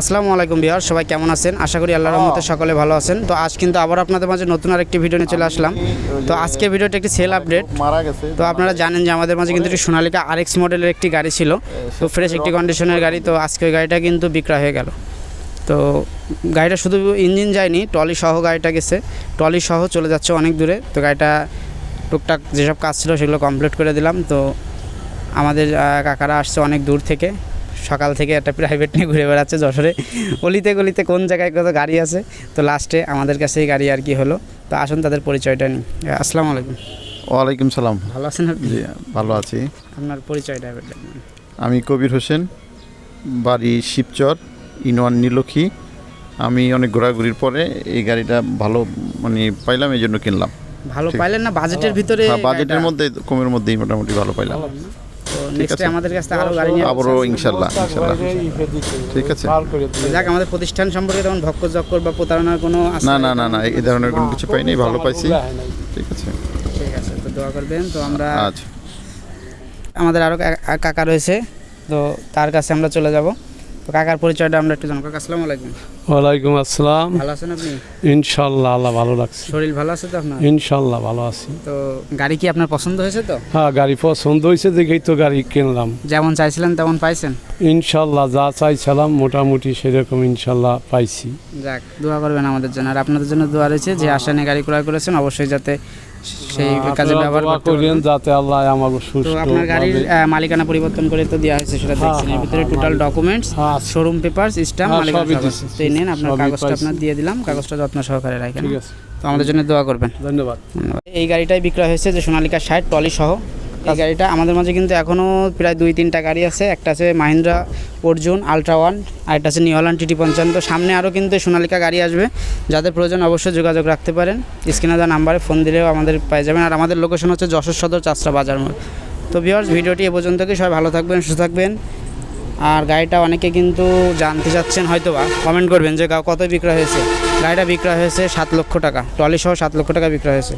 আসসালামু আলাইকুম বিহার সবাই কেমন আছেন? আশা করি আল্লাহর রহমতে সকলে ভালো আছেন। তো আজ কিন্তু আবার আপনাদের মাঝে নতুন আরেকটি ভিডিও নিয়ে চলে আসলাম। তো আজকের ভিডিওটা একটি সেল আপডেট মারা গেছে। তো আপনারা জানেন যে আমাদের মাঝে কিন্তু একটি সোনালিকা আরএক্স মডেলের একটি গাড়ি ছিল। তো ফ্রেশ একটি কন্ডিশনের গাড়ি। তো আজকে ওই গাড়িটা কিন্তু বিক্রয় হয়ে গেল। তো গাড়িটা শুধু ইঞ্জিন যায়নি টলি সহ গাড়িটা গেছে। টলি সহ চলে যাচ্ছে অনেক দূরে। তো গাড়িটা টুকটাক যেসব কাজ ছিল সেগুলো কমপ্লিট করে দিলাম। তো আমাদের কাকারা আসছে অনেক দূর থেকে। সকাল থেকে একটা প্রাইভেট নিয়ে ঘুরে বেড়াচ্ছে যশোরে। অলিতে গলিতে কোন জায়গায় কত গাড়ি আছে? তো লাস্টে আমাদের কাছে এই গাড়ি আর কি হলো। তো আসুন তাদের পরিচয়টা নিই। আসসালামু আলাইকুম। ওয়ালাইকুম সালাম। ভালো আছেন আপনি? জি ভালো আছি। আপনার পরিচয়টা আমি কবির হোসেন বাড়ি শিবচর ইনওয়ান নীলক্ষী। আমি অনেক ঘোরাঘুরির পরে এই গাড়িটা ভালো মানে পাইলাম এই জন্য কিনলাম। ভালো। পাইলেন না? বাজেটের ভিতরে হ্যাঁ, বাজেটের গাড়িটা? মধ্যে কমের মধ্যেই মোটামুটি ভালো পাইলাম। ঠিক আছে। আমাদের কাছে আরও গাড়ি নিয়ে আবারও ইনশাল্লাহ ইনশাল্লাহ। ঠিক আছে। যাক আমাদের প্রতিষ্ঠান সম্পর্কে তেমন ভক্ক জক্কর বা প্রতারণার কোনো না না না না এই ধরনের কোনো কিছু পাইনি ভালো পাইছি। ঠিক আছে। ঠিক আছে তো দোয়া করবেন। তো আমরা আচ্ছা। আমাদের আরও কাকা রয়েছে তো তার কাছে আমরা চলে যাব। তো কাকার পরিচয়টা আমরা একটু জানব। আসসালামু আলাইকুম। ওয়ালাইকুম আসসালাম। ভালো আছেন আপনি? ইনশাল্লাহ আল্লাহ ভালো লাগছে শরীর ভালো আছে তো আপনার? ইনশাল্লাহ ভালো আছি। তো গাড়ি কি আপনার পছন্দ হয়েছে তো? হ্যাঁ গাড়ি পছন্দ হয়েছে দেখেই তো গাড়ি কিনলাম। যেমন চাইছিলেন তেমন পাইছেন? ইনশাল্লাহ যা চাইছিলাম মোটামুটি সেরকম ইনশাল্লাহ পাইছি। যাক দোয়া করবেন আমাদের জন্য। আর আপনাদের জন্য দোয়া রয়েছে যে আশা নিয়ে গাড়ি ক্রয় করেছেন অবশ্যই যাতে সেই কাজে ব্যবহার দোয়া করতে করেন যাতে আল্লাহ আমাকে তো সুস্থ আপনার গাড়ির মালিকানা পরিবর্তন করে তো দেওয়া হয়েছে সেটা হ্যাঁ, দেখছেন। এর হ্যাঁ, ভিতরে total documents showroom paper stamp মালিকানা সব তো নেন আপনার কাগজটা আপনার দিয়ে দিলাম কাগজটা যত্ন সহকারে রাখেন। ঠিক আছে। তো আমাদের জন্য দোয়া করবেন। ধন্যবাদ। এই গাড়িটাই বিক্রয় হয়েছে যে সোনালিকা ষাট টলি সহ এই গাড়িটা আমাদের মাঝে কিন্তু এখনও প্রায় দুই তিনটা গাড়ি আছে। একটা আছে মাহিন্দ্রা অর্জুন আলট্রা ওয়ান আর একটা আছে নিহলান টিটি তো সামনে আরও কিন্তু সোনালিকা গাড়ি আসবে। যাদের প্রয়োজন অবশ্যই যোগাযোগ রাখতে পারেন। স্ক্রিনে দেওয়া নাম্বারে ফোন দিলেও আমাদের পেয়ে যাবেন। আর আমাদের লোকেশন হচ্ছে যশোর সদর চাষরা বাজার মোড়। তো ভিওর্স ভিডিওটি এ পর্যন্ত কি সবাই ভালো থাকবেন সুস্থ থাকবেন। আর গাড়িটা অনেকে কিন্তু জানতে চাচ্ছেন হয়তো বা কমেন্ট করবেন যে কত বিক্রয় হয়েছে। গাড়িটা বিক্রয় হয়েছে সাত লক্ষ টাকা। টলি সহ সাত লক্ষ টাকা বিক্রয় হয়েছে।